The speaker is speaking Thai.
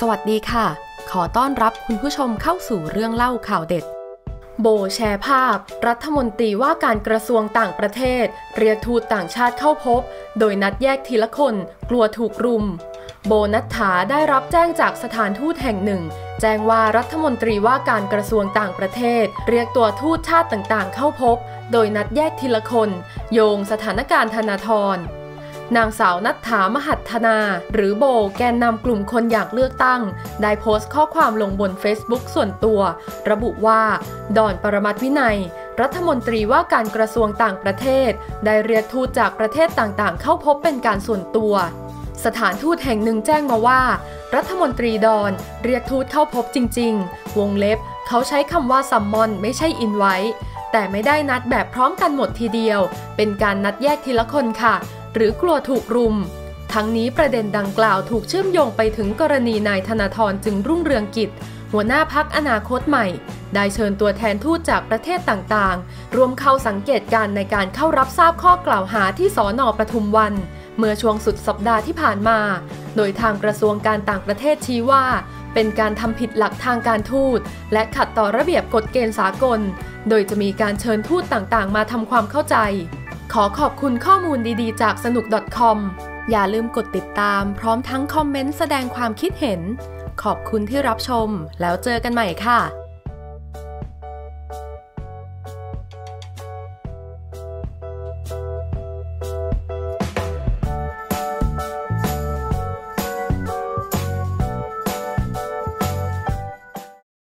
สวัสดีค่ะ ขอต้อนรับคุณผู้ชมเข้าสู่เรื่องเล่าข่าวเด็ด โบแชร์ภาพ รัฐมนตรีว่าการกระทรวงต่างประเทศ เรียกทูตต่างชาติเข้าพบ โดยนัดแยกทีละคน กลัวถูกรุม โบนัทธาได้รับแจ้งจากสถานทูตแห่งหนึ่ง แจ้งว่ารัฐมนตรีว่าการกระทรวงต่างประเทศ เรียกตัวทูตชาติต่างๆ เข้าพบ โดยนัดแยกทีละคน โยงสถานการณ์ธนาธร นางสาวนัทธามหัฒนา หรือโบแกนนำกลุ่มคนอยากเลือกตั้ง ได้โพสต์ข้อความลงบน Facebook ส่วนตัว ระบุว่า ดอนปรมัตวินัย รัฐมนตรีว่าการกระทรวงต่างประเทศ ได้เรียกทูตจากประเทศต่างๆ เข้าพบเป็นการส่วนตัว สถานทูตแห่งหนึ่งแจ้งมาว่า รัฐมนตรีดอนเรียกทูตเข้าพบจริง ๆ วงเล็บ เขาใช้คำว่าซัมมอนไม่ใช่อินไว้แต่ไม่ได้นัดแบบพร้อมกันหมดทีเดียว เป็นการนัดแยกทีละคนค่ะ หรือกลัวถูกรุม ทั้งนี้ประเด็นดังกล่าวถูกเชื่อมโยงไปถึงกรณีนายธนาธรจึงรุ่งเรืองกิจ หัวหน้าพักอนาคตใหม่ ได้เชิญตัวแทนทูตจากประเทศต่างๆ รวมเข้าสังเกตการในการเข้ารับทราบข้อกล่าวหาที่สอนอประทุมวัน เมื่อช่วงสุดสัปดาห์ที่ผ่านมา โดยทางกระทรวงการต่างประเทศชี้ว่าเป็นการทำผิดหลักทางการทูต และขัดต่อระเบียบกฎเกณฑ์สากล โดยจะมีการเชิญทูตต่างๆ มาทำความเข้าใจ ขอขอบคุณข้อมูลดีๆ จากสนุก .com อย่าลืมกดติดตามพร้อมทั้งคอมเมนต์แสดงความคิดเห็น ขอบคุณที่รับชม แล้วเจอกันใหม่ค่ะ